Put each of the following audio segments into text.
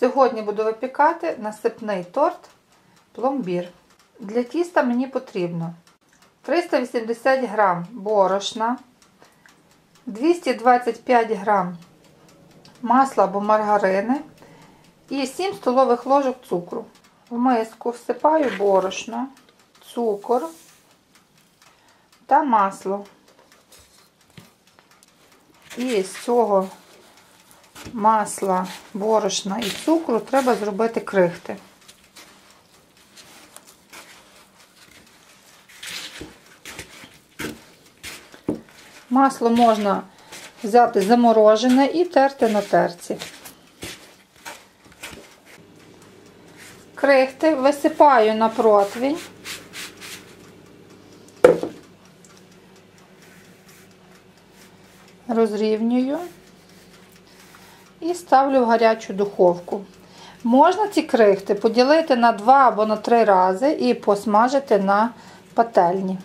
Сьогодні буду випікати насипний торт пломбір. Для тіста мені потрібно 380 г борошна, 225 г масла або маргарини і 7 столових ложок цукру. В миску всипаю борошно, цукор та масло. І з цього масла, борошна і цукру треба зробити крихти. Масло можна взяти заморожене і терти на терці. Крихти висипаю на противень. Розрівнюю і ставлю в гарячу духовку. Можна ці крихти поділити на 2 або на 3 рази і посмажити на пательні.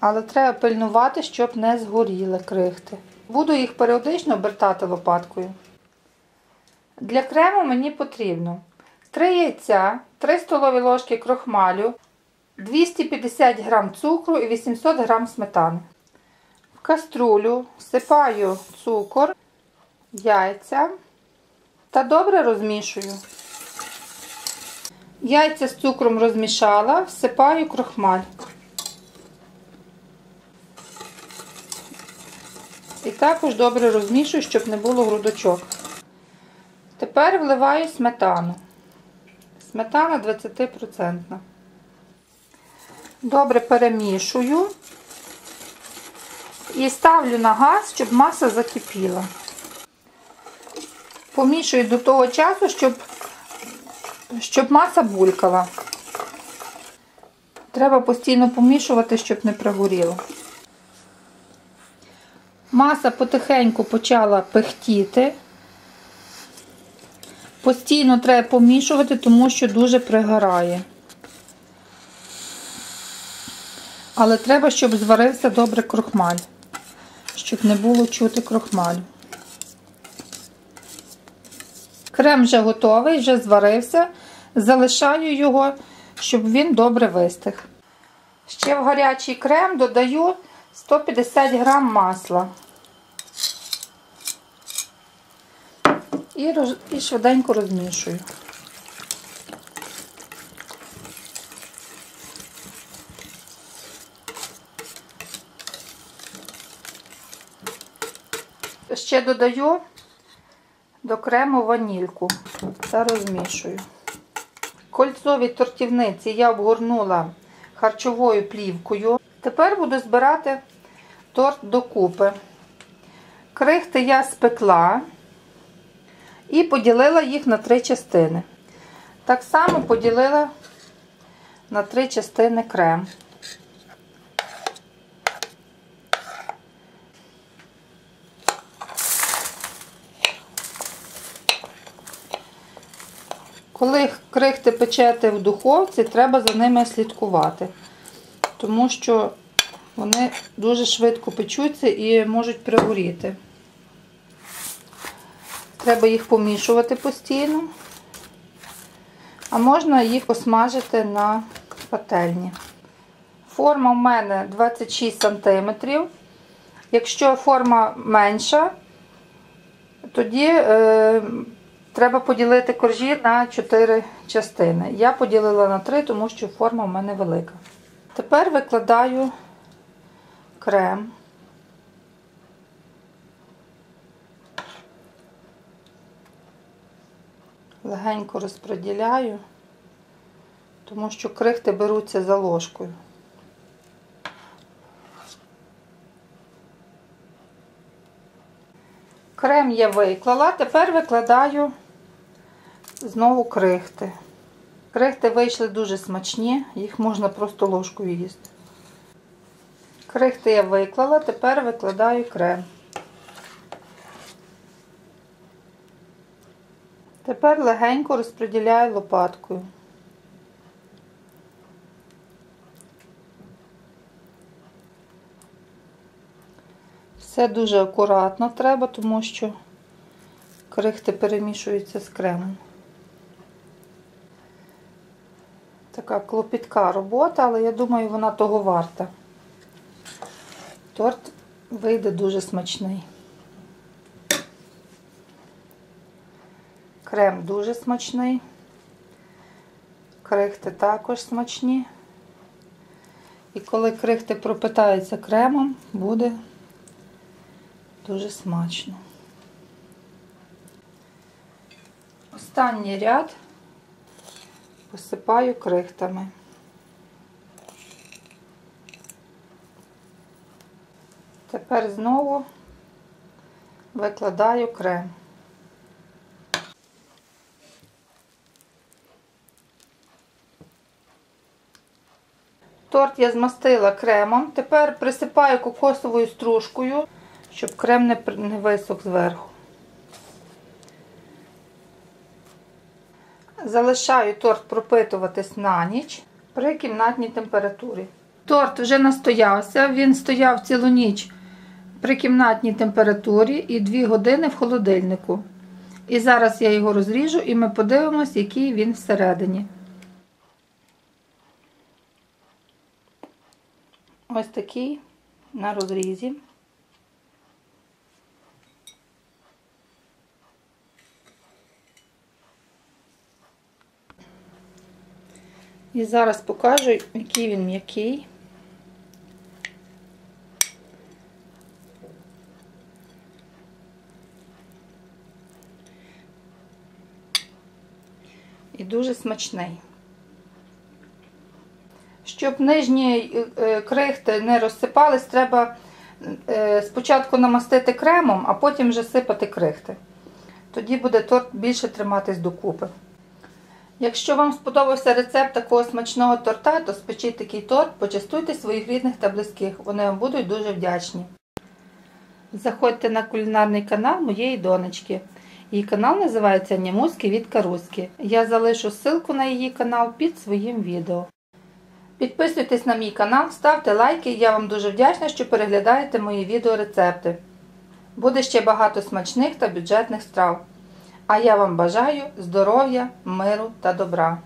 Але треба пильнувати, щоб не згоріли крихти. Буду їх періодично обертати лопаткою. Для крему мені потрібно 3 яйця, 3 столові ложки крохмалю, 250 г цукру і 800 г сметани. В каструлю всипаю цукор, яйця та добре розмішую. Яйця з цукром розмішала, всипаю крохмаль. І також добре розмішую, щоб не було грудочок. Тепер вливаю сметану. Сметана 20%. Добре перемішую і ставлю на газ, щоб маса закипіла. Помішую до того часу, щоб, щоб маса булькала. Треба постійно помішувати, щоб не пригоріло. Маса потихеньку почала пихтіти. Постійно треба помішувати, тому що дуже пригорає. Але треба, щоб зварився добре крохмаль, щоб не було чути крохмалю. Крем вже готовий, вже зварився. Залишаю його, щоб він добре вистиг. Ще в гарячий крем додаю 150 г масла. І, роз... і швиденько розмішую. Ще додаю до крему ванільку та розмішую. Кольцові тортівниці я обгорнула харчовою плівкою. Тепер буду збирати торт докупи. Крихти я спекла і поділила їх на три частини. Так само поділила на три частини крем. Коли крихти печете в духовці, треба за ними слідкувати, тому що вони дуже швидко печуться і можуть пригоріти. Треба їх помішувати постійно, а можна їх посмажити на пательні. Форма в мене 26 см. Якщо форма менша, тоді е, треба поділити коржі на 4 частини. Я поділила на 3, тому що форма в мене велика. Тепер викладаю крем. Легенько розподіляю, тому що крихти беруться за ложкою. Крем я виклала, тепер викладаю знову крихти. Крихти вийшли дуже смачні, їх можна просто ложкою їсти. Крихти я виклала, тепер викладаю крем. Тепер легенько розподіляю лопаткою. Все дуже акуратно треба, тому що крихти перемішуються з кремом. Така клопітка робота, але я думаю, вона того варта. Торт вийде дуже смачний. Крем дуже смачний. Крихти також смачні. І коли крихти пропитаються кремом, буде дуже смачно. Останній ряд посипаю крихтами. Тепер знову викладаю крем. Торт я змастила кремом. Тепер присипаю кокосовою стружкою, щоб крем не, висох зверху. Залишаю торт пропитуватись на ніч при кімнатній температурі. Торт вже настоявся, він стояв цілу ніч при кімнатній температурі і 2 години в холодильнику. І зараз я його розріжу і ми подивимось, який він всередині. Ось такий на розрізі. І зараз покажу, який він м'який. І дуже смачний. Щоб нижні е, крихти не розсипались, треба е, спочатку намастити кремом, а потім вже сипати крихти. Тоді буде торт більше триматись докупи. Якщо вам сподобався рецепт такого смачного торта, то спечіть такий торт, почастуйте своїх рідних та близьких. Вони вам будуть дуже вдячні. Заходьте на кулінарний канал моєї донечки. Її канал називається Нямузькі від Карузьки. Я залишу ссылку на її канал під своїм відео. Підписуйтесь на мій канал, ставте лайки, я вам дуже вдячна, що переглядаєте мої відеорецепти. Буде ще багато смачних та бюджетних страв. А я вам бажаю здоров'я, миру та добра.